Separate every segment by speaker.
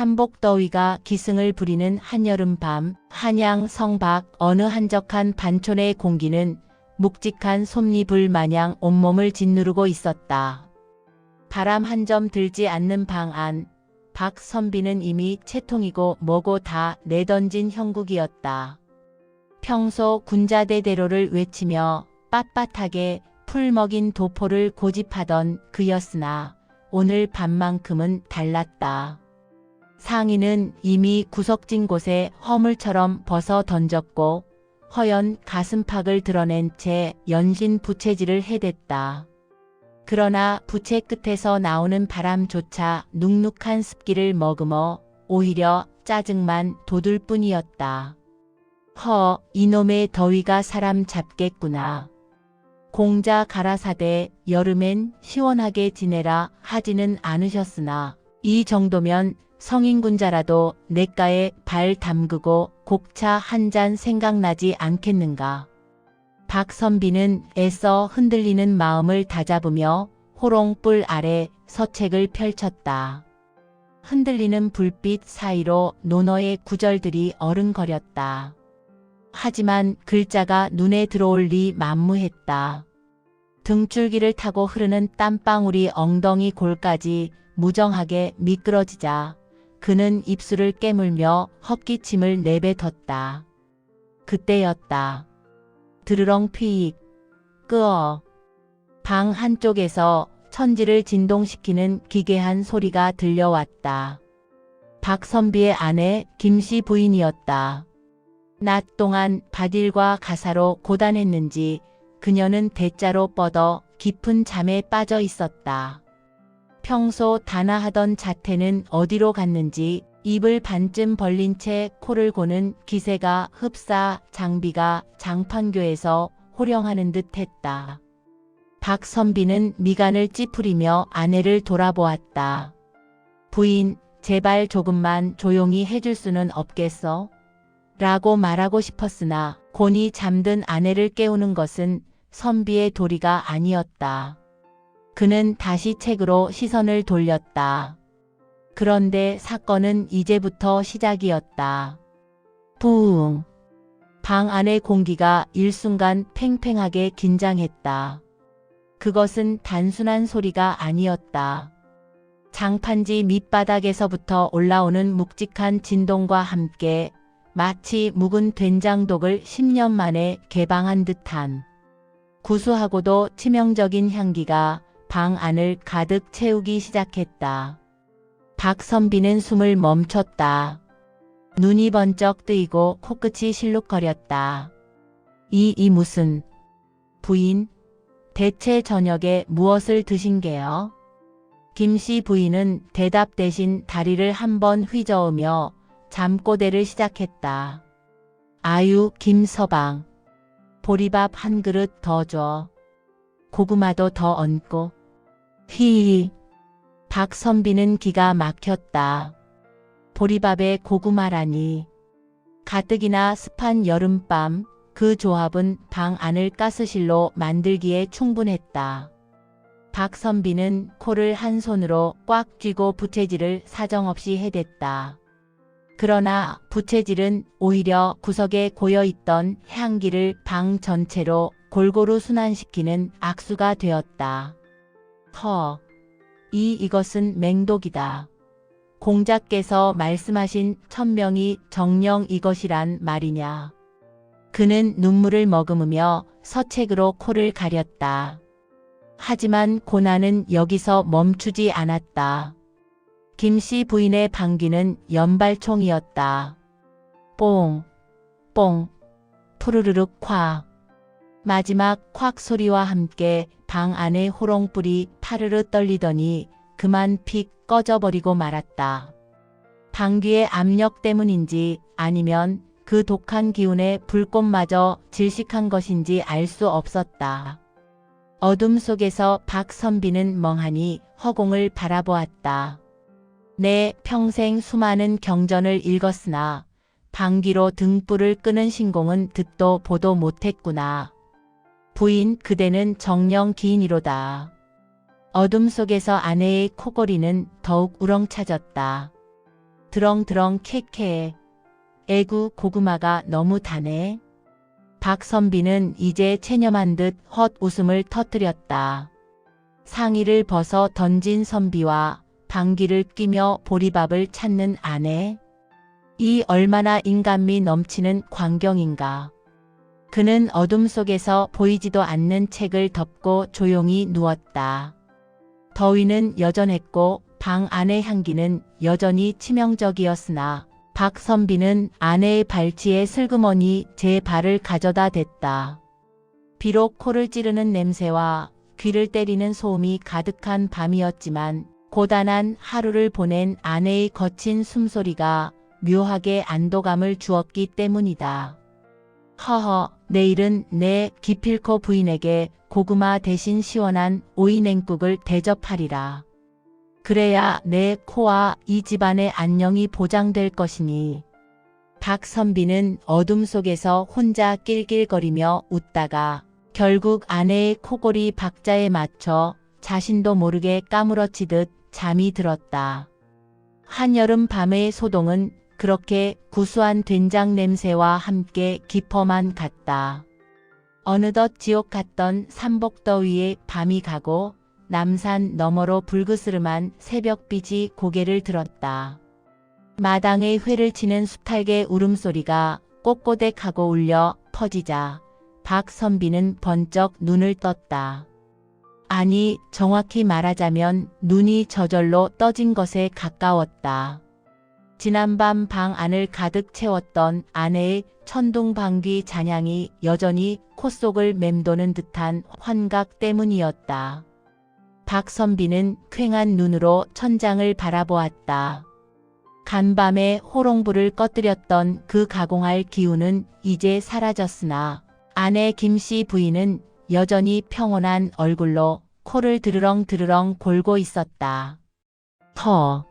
Speaker 1: 삼복더위가 기승을 부리는 한여름 밤, 한양 성박 어느 한적한 반촌의 공기는 묵직한 솜니불 마냥 온몸을 짓누르고 있었다. 바람 한 점 들지 않는 방 안, 박선비는 이미 채통이고 뭐고 다 내던진 형국이었다. 평소 군자대대로를 외치며 빳빳하게 풀 먹인 도포를 고집하던 그였으나 오늘 밤만큼은 달랐다. 상의는 이미 구석진 곳에 허물처럼 벗어 던졌고 허연 가슴팍을 드러낸 채 연신 부채질을 해댔다. 그러나 부채 끝에서 나오는 바람조차 눅눅한 습기를 머금어 오히려 짜증만 돋을 뿐이었다. 허, 이놈의 더위가 사람 잡겠구나. 공자 가라사대 여름엔 시원하게 지내라 하지는 않으셨으나 이 정도면 성인군자라도 냇가에 발 담그고 곡차 한 잔 생각나지 않겠는가. 박선비는 애써 흔들리는 마음을 다잡으며 호롱불 아래 서책을 펼쳤다. 흔들리는 불빛 사이로 논어의 구절들이 어른거렸다. 하지만 글자가 눈에 들어올 리 만무했다. 등줄기를 타고 흐르는 땀방울이 엉덩이 골까지 무정하게 미끄러지자 그는 입술을 깨물며 헛기침을 내뱉었다. 그때였다. 드르렁 휘익, 끄어. 방 한쪽에서 천지를 진동시키는 기괴한 소리가 들려왔다. 박선비의 아내 김씨 부인이었다. 낮 동안 바딜과 가사로 고단했는지 그녀는 대자로 뻗어 깊은 잠에 빠져 있었다. 평소 단아하던 자태는 어디로 갔는지 입을 반쯤 벌린 채 코를 고는 기세가 흡사 장비가 장판교에서 호령하는 듯 했다. 박선비는 미간을 찌푸리며 아내를 돌아보았다. 부인, 제발 조금만 조용히 해줄 수는 없겠어? 라고 말하고 싶었으나 곤히 잠든 아내를 깨우는 것은 선비의 도리가 아니었다. 그는 다시 책으로 시선을 돌렸다. 그런데 사건은 이제부터 시작이었다. 부웅. 방 안의 공기가 일순간 팽팽하게 긴장했다. 그것은 단순한 소리가 아니었다. 장판지 밑바닥에서부터 올라오는 묵직한 진동과 함께 마치 묵은 된장독을 10년 만에 개방한 듯한 구수하고도 치명적인 향기가 방 안을 가득 채우기 시작했다. 박선비는 숨을 멈췄다. 눈이 번쩍 뜨이고 코끝이 실룩거렸다. 이, 이 무슨, 부인, 대체 저녁에 무엇을 드신 게요? 김씨 부인은 대답 대신 다리를 한번 휘저으며 잠꼬대를 시작했다. 아유, 김서방. 보리밥 한 그릇 더 줘. 고구마도 더 얹고. 히히. 박선비는 기가 막혔다. 보리밥에 고구마라니. 가뜩이나 습한 여름밤 그 조합은 방 안을 가스실로 만들기에 충분했다. 박선비는 코를 한 손으로 꽉 쥐고 부채질을 사정없이 해댔다. 그러나 부채질은 오히려 구석에 고여있던 향기를 방 전체로 골고루 순환시키는 악수가 되었다. 허, 이 이것은 맹독이다. 공자께서 말씀하신 천명이 정령 이것이란 말이냐. 그는 눈물을 머금으며 서책으로 코를 가렸다. 하지만 고난은 여기서 멈추지 않았다. 김씨 부인의 방귀는 연발총이었다. 뽕, 뽕, 푸르르륵 콱. 마지막 콱 소리와 함께 방 안의 호롱불이 파르르 떨리더니 그만 픽 꺼져버리고 말았다. 방귀의 압력 때문인지 아니면 그 독한 기운에 불꽃마저 질식한 것인지 알 수 없었다. 어둠 속에서 박선비는 멍하니 허공을 바라보았다. 내 평생 수많은 경전을 읽었으나 방귀로 등불을 끄는 신공은 듣도 보도 못했구나. 부인 그대는 정령 기인이로다. 어둠 속에서 아내의 코골이는 더욱 우렁차졌다. 드렁드렁 캐캐. 애구 고구마가 너무 다네. 박선비는 이제 체념한 듯 헛 웃음을 터뜨렸다. 상의를 벗어 던진 선비와 방귀를 끼며 보리밥을 찾는 아내. 이 얼마나 인간미 넘치는 광경인가. 그는 어둠 속에서 보이지도 않는 책을 덮고 조용히 누웠다. 더위는 여전했고 방 안의 향기는 여전히 치명적이었으나 박선비는 아내의 발치에 슬그머니 제 발을 가져다 댔다. 비록 코를 찌르는 냄새와 귀를 때리는 소음이 가득한 밤이었지만 고단한 하루를 보낸 아내의 거친 숨소리가 묘하게 안도감을 주었기 때문이다. 허허, 내일은 내 기필코 부인에게 고구마 대신 시원한 오이 냉국을 대접하리라. 그래야 내 코와 이 집안의 안녕이 보장될 것이니. 박선비는 어둠 속에서 혼자 낄낄거리며 웃다가 결국 아내의 코골이 박자에 맞춰 자신도 모르게 까무러치듯 잠이 들었다. 한여름 밤의 소동은 그렇게 구수한 된장 냄새와 함께 깊어만 갔다. 어느덧 지옥 같던 삼복더위에 밤이 가고 남산 너머로 불그스름한 새벽빛이 고개를 들었다. 마당에 회를 치는 수탈개 울음소리가 꼬꼬댁하고 울려 퍼지자 박선비는 번쩍 눈을 떴다. 아니, 정확히 말하자면 눈이 저절로 떠진 것에 가까웠다. 지난밤 방 안을 가득 채웠던 아내의 천둥방귀 잔향이 여전히 콧속을 맴도는 듯한 환각 때문이었다. 박선비는 퀭한 눈으로 천장을 바라보았다. 간밤에 호롱불을 꺼뜨렸던 그 가공할 기운은 이제 사라졌으나 아내 김씨 부인은 여전히 평온한 얼굴로 코를 드르렁 드르렁 골고 있었다. 허.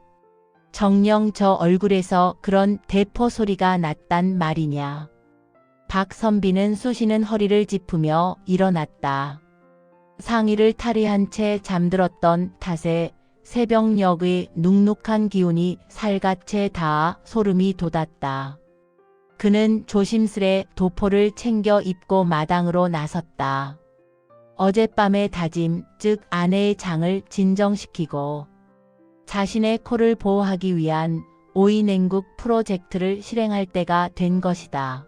Speaker 1: 정녕 저 얼굴에서 그런 대포 소리가 났단 말이냐. 박선비는 쑤시는 허리를 짚으며 일어났다. 상의를 탈의한 채 잠들었던 탓에 새벽녘의 눅눅한 기운이 살갗에 닿아 소름이 돋았다. 그는 조심스레 도포를 챙겨 입고 마당으로 나섰다. 어젯밤의 다짐, 즉 아내의 장을 진정시키고 자신의 코를 보호하기 위한 오이냉국 프로젝트를 실행할 때가 된 것이다.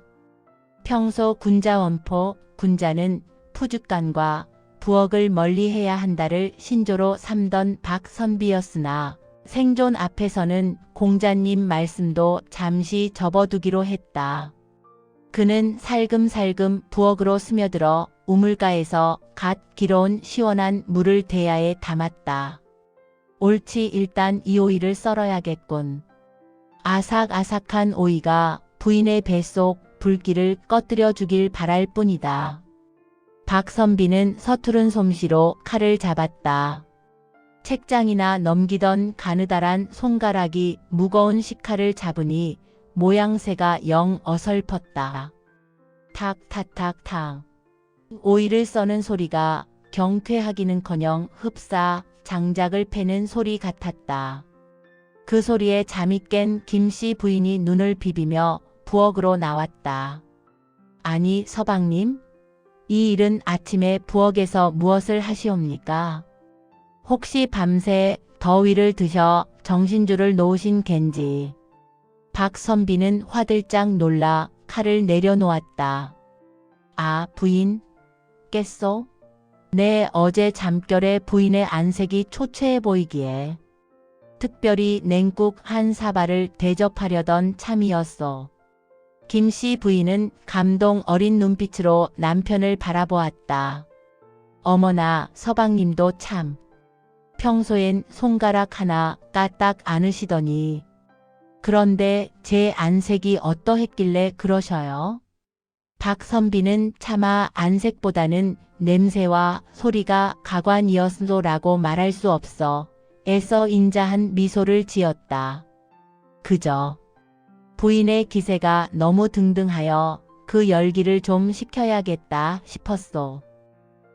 Speaker 1: 평소 군자원포, 군자는 푸죽간과 부엌을 멀리해야 한다를 신조로 삼던 박선비였으나 생존 앞에서는 공자님 말씀도 잠시 접어두기로 했다. 그는 살금살금 부엌으로 스며들어 우물가에서 갓 길어온 시원한 물을 대야에 담았다. 옳지 일단 이 오이를 썰어야겠군. 아삭아삭한 오이가 부인의 뱃속 불길을 꺼뜨려 주길 바랄 뿐이다. 박선비는 서투른 솜씨로 칼을 잡았다. 책장이나 넘기던 가느다란 손가락이 무거운 식칼을 잡으니 모양새가 영 어설펐다. 탁탁탁탁. 오이를 써는 소리가 경쾌하기는커녕 흡사 장작을 패는 소리 같았다. 그 소리에 잠이 깬 김씨 부인이 눈을 비비며 부엌으로 나왔다. 아니 서방님? 이 일은 아침에 부엌에서 무엇을 하시옵니까? 혹시 밤새 더위를 드셔 정신줄을 놓으신 겐지. 박선비는 화들짝 놀라 칼을 내려놓았다. 아, 부인? 깼소? 내 어제 잠결에 부인의 안색이 초췌해 보이기에 특별히 냉국 한 사발을 대접하려던 참이었소. 김씨 부인은 감동 어린 눈빛으로 남편을 바라보았다. 어머나 서방님도 참. 평소엔 손가락 하나 까딱 않으시더니 그런데 제 안색이 어떠했길래 그러셔요? 박선비는 차마 안색보다는 냄새와 소리가 가관이었소라고 말할 수 없어 애써 인자한 미소를 지었다. 그저 부인의 기세가 너무 등등하여 그 열기를 좀 식혀야겠다 싶었소.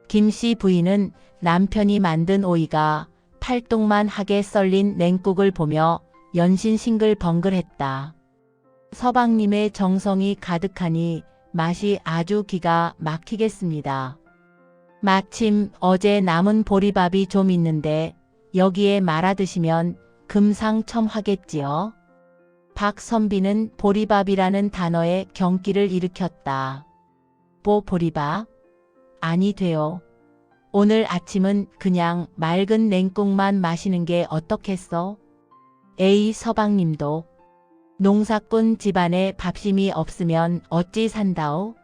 Speaker 1: 김씨 부인은 남편이 만든 오이가 팔뚝만 하게 썰린 냉국을 보며 연신 싱글벙글했다. 서방님의 정성이 가득하니 맛이 아주 기가 막히겠습니다. 마침 어제 남은 보리밥이 좀 있는데 여기에 말아 드시면 금상첨화겠지요. 박선비는 보리밥이라는 단어에 경기를 일으켰다. 뭐 보리밥? 아니 돼요. 오늘 아침은 그냥 맑은 냉국만 마시는 게 어떻겠어? 에이 서방님도 농사꾼 집안에 밥심이 없으면 어찌 산다오?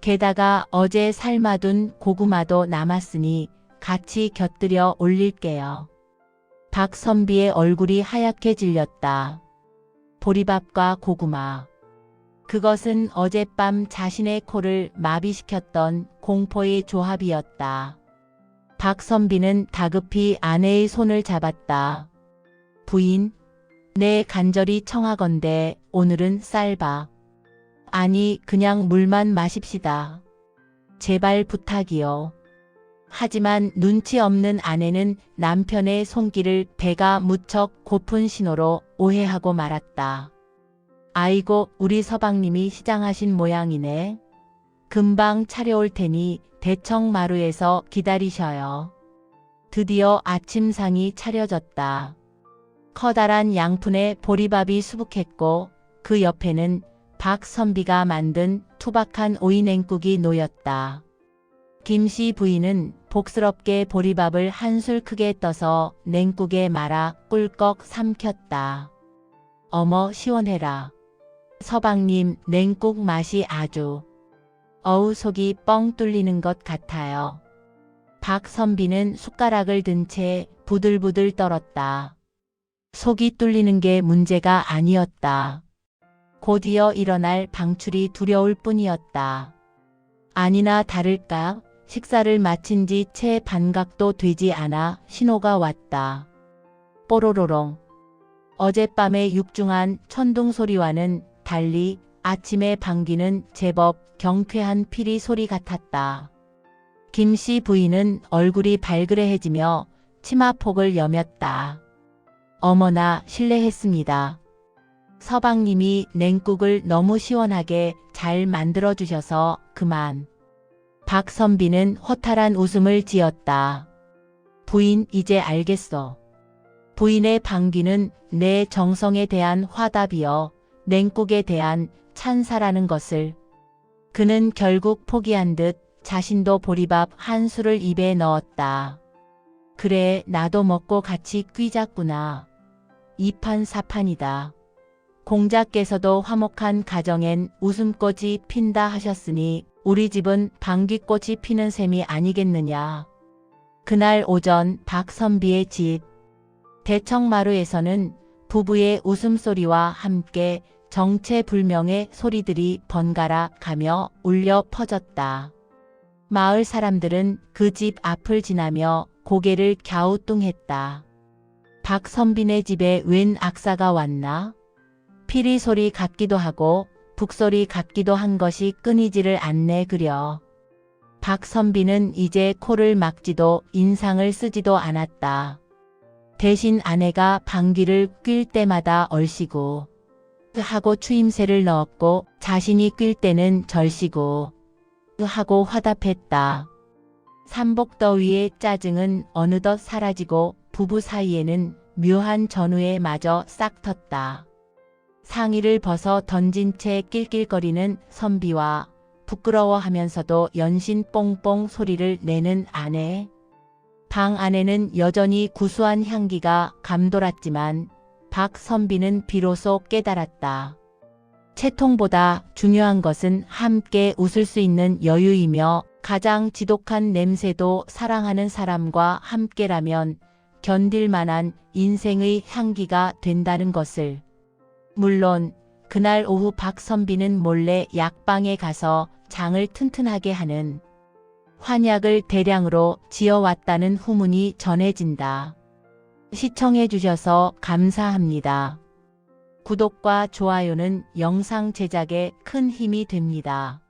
Speaker 1: 게다가 어제 삶아둔 고구마도 남았으니 같이 곁들여 올릴게요. 박선비의 얼굴이 하얗게 질렸다. 보리밥과 고구마. 그것은 어젯밤 자신의 코를 마비시켰던 공포의 조합이었다. 박선비는 다급히 아내의 손을 잡았다. 부인, 내 간절히 청하건대 오늘은 쌀밥. 아니 그냥 물만 마십시다. 제발 부탁이요. 하지만 눈치 없는 아내는 남편의 손길을 배가 무척 고픈 신호로 오해하고 말았다. 아이고 우리 서방님이 시장하신 모양이네. 금방 차려올 테니 대청마루에서 기다리셔요. 드디어 아침상이 차려졌다. 커다란 양푼에 보리밥이 수북했고 그 옆에는 박선비가 만든 투박한 오이냉국이 놓였다. 김씨 부인은 복스럽게 보리밥을 한 술 크게 떠서 냉국에 말아 꿀꺽 삼켰다. 어머 시원해라. 서방님 냉국 맛이 아주 어우 속이 뻥 뚫리는 것 같아요. 박선비는 숟가락을 든 채 부들부들 떨었다. 속이 뚫리는 게 문제가 아니었다. 곧이어 일어날 방출이 두려울 뿐이었다. 아니나 다를까 식사를 마친 지 채 반각도 되지 않아 신호가 왔다. 뽀로로롱. 어젯밤의 육중한 천둥 소리와는 달리 아침의 방귀는 제법 경쾌한 피리 소리 같았다. 김 씨 부인은 얼굴이 발그레해지며 치마폭을 여몄다. 어머나 실례했습니다. 서방님이 냉국을 너무 시원하게 잘 만들어 주셔서 그만. 박선비는 허탈한 웃음을 지었다. 부인 이제 알겠어. 부인의 방귀는 내 정성에 대한 화답이여 냉국에 대한 찬사라는 것을. 그는 결국 포기한 듯 자신도 보리밥 한 술을 입에 넣었다. 그래 나도 먹고 같이 뀌자꾸나. 이판사판이다. 공자께서도 화목한 가정엔 웃음꽃이 핀다 하셨으니 우리 집은 방귀꽃이 피는 셈이 아니겠느냐. 그날 오전 박선비의 집 대청마루에서는 부부의 웃음소리와 함께 정체불명의 소리들이 번갈아 가며 울려 퍼졌다. 마을 사람들은 그 집 앞을 지나며 고개를 갸우뚱했다. 박선빈의 집에 웬 악사가 왔나? 피리 소리 같기도 하고 북소리 같기도 한 것이 끊이지를 않네 그려. 박선비는 이제 코를 막지도 인상을 쓰지도 않았다. 대신 아내가 방귀를 낄 때마다 얼씨구 하고 추임새를 넣었고 자신이 낄 때는 절씨구 하고 화답했다. 삼복더위의 짜증은 어느덧 사라지고 부부 사이에는 묘한 전우에 마저 싹 텄다. 상의를 벗어 던진 채 낄낄거리는 선비와 부끄러워하면서도 연신 뽕뽕 소리를 내는 아내. 방 안에는 여전히 구수한 향기가 감돌았지만 박 선비는 비로소 깨달았다. 채통보다 중요한 것은 함께 웃을 수 있는 여유이며 가장 지독한 냄새도 사랑하는 사람과 함께라면 견딜 만한 인생의 향기가 된다는 것을. 물론 그날 오후 박선비는 몰래 약방에 가서 장을 튼튼하게 하는 환약을 대량으로 지어왔다는 후문이 전해진다. 시청해 주셔서 감사합니다. 구독과 좋아요는 영상 제작에 큰 힘이 됩니다.